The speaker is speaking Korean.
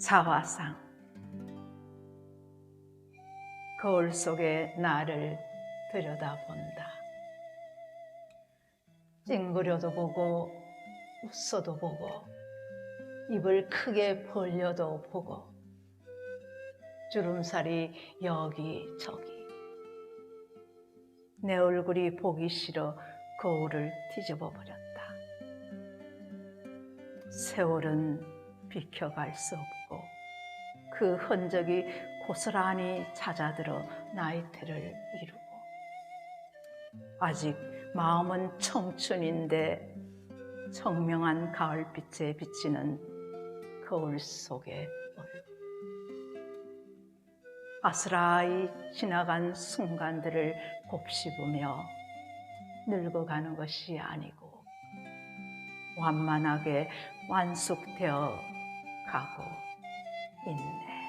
자화상 거울 속에 나를 들여다본다. 찡그려도 보고 웃어도 보고 입을 크게 벌려도 보고 주름살이 여기저기 내 얼굴이 보기 싫어 거울을 뒤집어 버렸다. 세월은 비켜갈 수 없고 그 흔적이 고스란히 찾아들어 나이테를 이루고 아직 마음은 청춘인데 청명한 가을빛에 비치는 거울 속의 얼굴 아스라이 지나간 순간들을 곱씹으며 늙어가는 것이 아니고 완만하게 완숙되어 가고 있네.